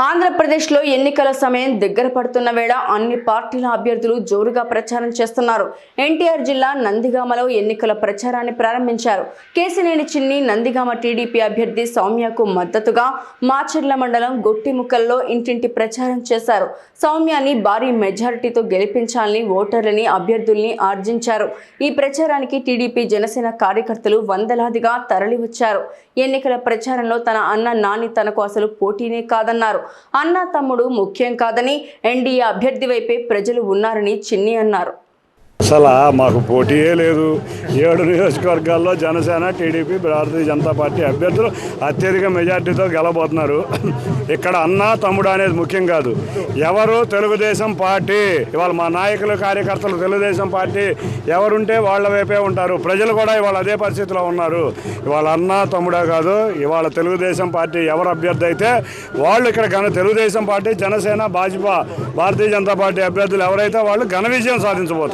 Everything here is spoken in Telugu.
ఆంధ్రప్రదేశ్లో ఎన్నికల సమయం దగ్గర పడుతున్న వేళ అన్ని పార్టీల అభ్యర్థులు జోరుగా ప్రచారం చేస్తున్నారు. ఎన్టీఆర్ జిల్లా నందిగామలో ఎన్నికల ప్రచారాన్ని ప్రారంభించారు. కేసినేని చిన్ని నందిగామ టీడీపీ అభ్యర్థి సౌమ్యకు మద్దతుగా మాచర్ల మండలం గొట్టిముక్కల్లో ఇంటింటి ప్రచారం చేశారు. సౌమ్యాన్ని భారీ మెజారిటీతో గెలిపించాలని ఓటర్లని అభ్యర్థుల్ని ఆర్జించారు. ఈ ప్రచారానికి టీడీపీ జనసేన కార్యకర్తలు వందలాదిగా తరలివచ్చారు. ఎన్నికల ప్రచారంలో తన అన్న నాని తనకు అసలు పోటీనే కాదన్నారు. అన్న తమ్ముడు ముఖ్యం కాదని ఎన్డీఏ అభ్యర్థి వైపే ప్రజలు ఉన్నారని చిన్ని అన్నారు. అసలు మాకు పోటీయే లేదు. ఏడు నియోజకవర్గాల్లో జనసేన టీడీపీ భారతీయ జనతా పార్టీ అభ్యర్థులు అత్యధిక మెజార్టీతో గెలబోతున్నారు. ఇక్కడ అన్న తమ్ముడు అనేది ముఖ్యం కాదు. ఎవరు తెలుగుదేశం పార్టీ? ఇవాళ మా నాయకులు కార్యకర్తలు తెలుగుదేశం పార్టీ ఎవరుంటే వాళ్ళ వైపే ఉంటారు. ప్రజలు కూడా ఇవాళ అదే పరిస్థితిలో ఉన్నారు. ఇవాళ అన్న తమ్ముడే కాదు ఇవాళ తెలుగుదేశం పార్టీ ఎవరు అభ్యర్థి అయితే వాళ్ళు ఇక్కడ ఘన తెలుగుదేశం పార్టీ జనసేన భాజపా భారతీయ జనతా పార్టీ అభ్యర్థులు ఎవరైతే వాళ్ళు ఘన విజయం సాధించబోతున్నారు.